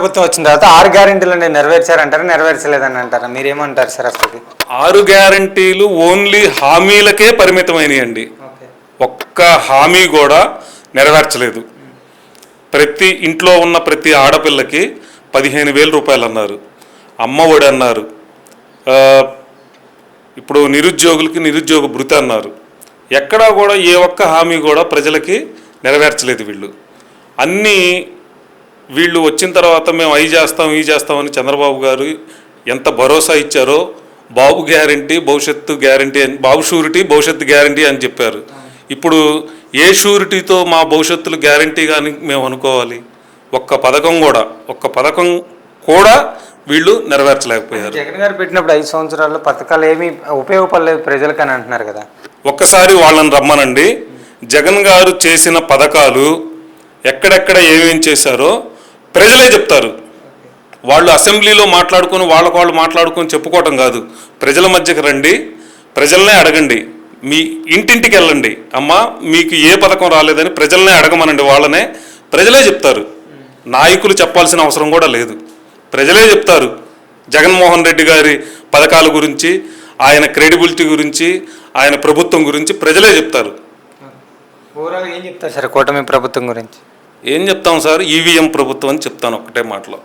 ప్రభుత్వం వచ్చిన తర్వాత ఆరు గ్యారెంటీలు అనేది నెరవేర్చారంటారా నెరవేర్చలేదని అంటారా? మీరేమంటారు సార్ అసలు ఆరు గ్యారంటీలు ఓన్లీ హామీలకే పరిమితమైనయండి. ఒక్క హామీ కూడా నెరవేర్చలేదు. ప్రతి ఇంట్లో ఉన్న ప్రతి ఆడపిల్లకి పదిహేను వేల రూపాయలు అన్నారు. అమ్మ ఒడి అన్నారు. ఇప్పుడు నిరుద్యోగులకి నిరుద్యోగ భృతి అన్నారు. ఎక్కడా కూడా ఏ ఒక్క హామీ కూడా ప్రజలకి నెరవేర్చలేదు వీళ్ళు. అన్నీ వీళ్ళు వచ్చిన తర్వాత మేము అవి చేస్తాం ఇవి చేస్తామని చంద్రబాబు గారు ఎంత భరోసా ఇచ్చారో బాబు గ్యారంటీ భవిష్యత్తు గ్యారంటీ అని బాబు షూరిటీ భవిష్యత్తు గ్యారంటీ అని చెప్పారు. ఇప్పుడు ఏ షూరిటీతో మా భవిష్యత్తులు గ్యారంటీ కానీ మేము అనుకోవాలి? ఒక్క పథకం కూడా ఒక్క పథకం కూడా వీళ్ళు నెరవేర్చలేకపోయారు. జగన్ గారు పెట్టినప్పుడు ఐదు సంవత్సరాల్లో పథకాలు ఏమీ ఉపయోగపడలేదు ప్రజలకు అని అంటున్నారు కదా. ఒక్కసారి వాళ్ళని రమ్మనండి. జగన్ గారు చేసిన పథకాలు ఎక్కడెక్కడ ఏమేం చేశారో ప్రజలే చెప్తారు. వాళ్ళు అసెంబ్లీలో మాట్లాడుకొని వాళ్ళకు వాళ్ళు మాట్లాడుకొని చెప్పుకోవటం కాదు. ప్రజల మధ్యకి రండి ప్రజలనే అడగండి. మీ ఇంటింటికి వెళ్ళండి. అమ్మా మీకు ఏ పథకం రాలేదని ప్రజలనే అడగమనండి వాళ్ళనే. ప్రజలే చెప్తారు. నాయకులు చెప్పాల్సిన అవసరం కూడా లేదు. ప్రజలే చెప్తారు. జగన్మోహన్ రెడ్డి గారి పథకాల గురించి ఆయన క్రెడిబిలిటీ గురించి ఆయన ప్రభుత్వం గురించి ప్రజలే చెప్తారు. ఓవరాల్ ఏం చెప్తారు సార్ కూటమి ప్రభుత్వం గురించి? ఏం చెప్తాం సార్? ఈవీఎం ప్రభుత్వం అని చెప్తాను ఒక్కటే మాటలో.